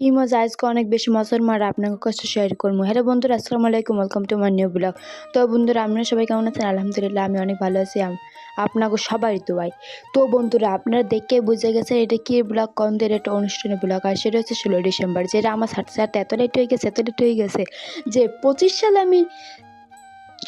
কি মজা আজকে অনেক বেশি মজার মারা, আপনাকে কষ্ট শেয়ার করব হ্যালো বন্ধুরা, আসসালামু আলাইকুম welcome to my new blog তো বন্ধুরা, আপনারা সবাই কেমন আছেন? আলহামদুলিল্লাহ, আমি অনেক ভালো আছি। আপনাকে সবাই দোয়াই। তো বন্ধুরা, আপনারা দেখে বুঝে গেছেন এটা কি ব্লগ কমদের একটা অনুষ্ঠানের ব্লগ আর সেটা হচ্ছে ষোলো ডিসেম্বর, যেটা আমার সাথে সাথে এত লেট হয়ে গেছে, এত লেট হয়ে গেছে যে পঁচিশ সালে আমি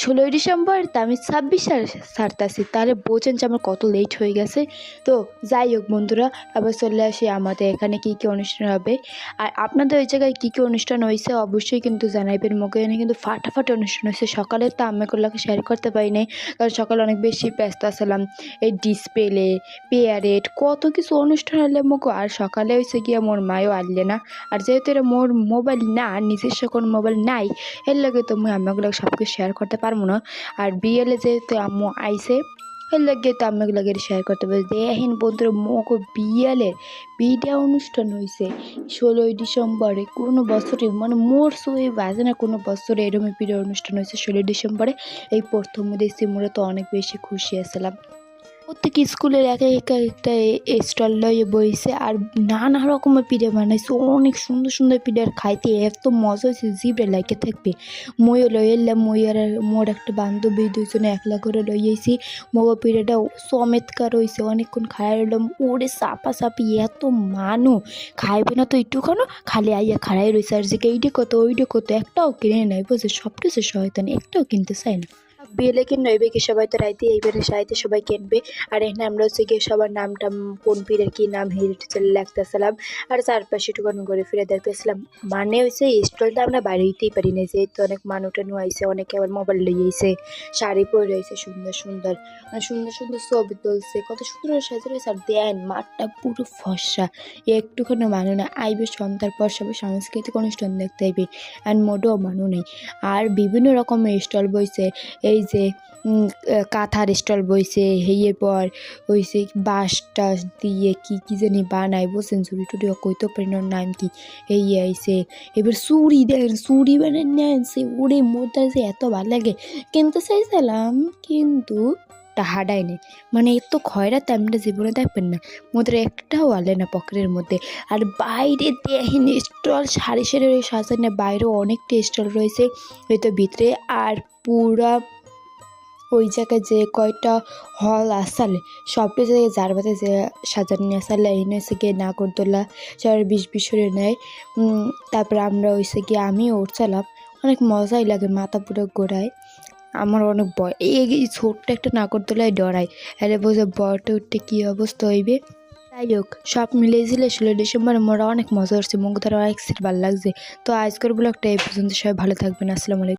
ষোলোই ডিসেম্বর তা আমি ছাব্বিশ সালে ছাড়তেছি। তাহলে বোঝেন যে আমার কত লেট হয়ে গেছে। তো যাই হোক বন্ধুরা, আবার চলে আসি আমাদের এখানে কী কী অনুষ্ঠান হবে। আর আপনাদের ওই জায়গায় কী কী অনুষ্ঠান হয়েছে অবশ্যই কিন্তু জানাইবেন মুখে। এনে কিন্তু ফাটাফাটি অনুষ্ঠান হয়েছে। সকালে তো আমি এগুলোকে শেয়ার করতে পারি নাই, কারণ সকালে অনেক বেশি ব্যস্ত আসলাম এই ডিসপ্লে পেয়ারেট কত কিছু অনুষ্ঠান হলে মুখো। আর সকালে হয়েছে গিয়ে মোর মায়ও আনলে না। আর যেহেতু এটা মোর মোবাইল না, নিজস্ব কোনো মোবাইল নাই, এর লাগে তো মুই আম্মাগুলো সব কিছু শেয়ার করতে পারব না। আর বিয়েলে যেহেতু আম্মু আইসে এর লাগে তো আমি লাগে শেয়ার করতে পারি দেহিন বন্ধুরা মোক বিয়ালের বিটা অনুষ্ঠান হয়েছে ষোলোই ডিসেম্বরে। কোনো বছরে মানে মোর সই বাজে না, কোনো বছরে এরকম বিডা অনুষ্ঠান হয়েছে ষোলোই ডিসেম্বরে। এই প্রথম দেখছি মোরা তো অনেক বেশি খুশি আসলাম প্রত্যেক স্কুলের এক এক একটা স্টল লয়ে বইছে আর নানা রকমের পিঠে বানাইছে। অনেক সুন্দর সুন্দর পিঠে খাইতে এত মজা হয়েছে জিভে লাগে থাকবে। ময়ও লই এলাম, মই মোর একটা বান্ধবী দুজনে একলা করে লই আইছি। মগ পিঠেটা চমৎকার হয়েছে অনেকক্ষণ খাই রইলাম ওরে চাপা চাপি এত মানু। খাইবে না তো একটুখানো, খালি আইয়া খাড়াই রয়েছে আর যে এইটা কত ওইটা কত, একটাও কিনে নেয় বুঝছে সব কিছু শয়তান, একটাও কিনতে চায় না। বেলে কিনবে এবে কি? সবাই তো রাইতে এইবারে সাইতে সবাই কিনবে। আর এখানে আমরা হচ্ছে গিয়ে সবার নাম টাম কোন পীরের কি নাম, হেরিটেজের লিখতেছিলাম। আর চারপাশে একটুখানি ঘুরে ফিরে দেখতেছিলাম। মানে হচ্ছে স্টলটা আমরা হইতেই পারি না যেহেতু অনেক মানুষ টানু আইসে অনেকে আবার মোবাইল লই আইসে শাড়ি পরে রয়েছে সুন্দর সুন্দর। সুন্দর সুন্দর ছবি তুলছে। কত সুন্দর সাজে। রয়েছে আর দেন মাঠটা পুরো ফর্সা। একটুখানি মানু না, আইবে সন্ধ্যার পর সবাই সাংস্কৃতিক অনুষ্ঠান দেখতে আইবে। আর মোটেও মানু নেই। আর বিভিন্ন রকমের স্টল বইছে। এই যে কাঁথার স্টল বইছে হেয়ে পর হইছে বাঁশ টাস দিয়ে কি কি জানি বানায় বলছেন চুরি টুরি কইতে পারি না নাম কি। এই আইছে। এবার চুড়ি দেখেন, চুরি বানায় নিয়ে আনছে ওরে মোটা যে এত ভালো লাগে। কিনতে চাইছিলাম, কিন্তু হাডাই নেই। মানে এত খয়রাতে আমরা জীবনে দেখবেন না। মোদের একটাও আলে না পকেটের মধ্যে। আর বাইরে দেখেন স্টল, সারি সারি সাজানো, বাইরেও অনেকটা স্টল রয়েছে। হয়তো ভিতরে আর পুরা ওই জায়গায় যে কয়টা হল আসালে, সবটা জায়গায় যার বাদে যে সাজানো আসালে, এই হচ্ছে গিয়ে নাগরদোলা সবার বিষ বিষরে নেয়। তারপরে আমরা হয়েছে গিয়ে আমি উঠছিলাম। অনেক মজাই লাগে মাথা পুরো গোড়ায়। আমার অনেক ভয়। এই এই ছোট্ট একটা নাগরদোলায় ডরাই আরে বোঝে বরটা উঠতে কী অবস্থা হইবে? যাই হোক, সব মিলেছিল ষোলো ডিসেম্বর মোরা অনেক মজা করছে। ধরা অনেক ভালো লাগছে। তো আজকের ব্লগটা এই পর্যন্ত। সবাই ভালো থাকবেন। আসসালামু আলাইকুম।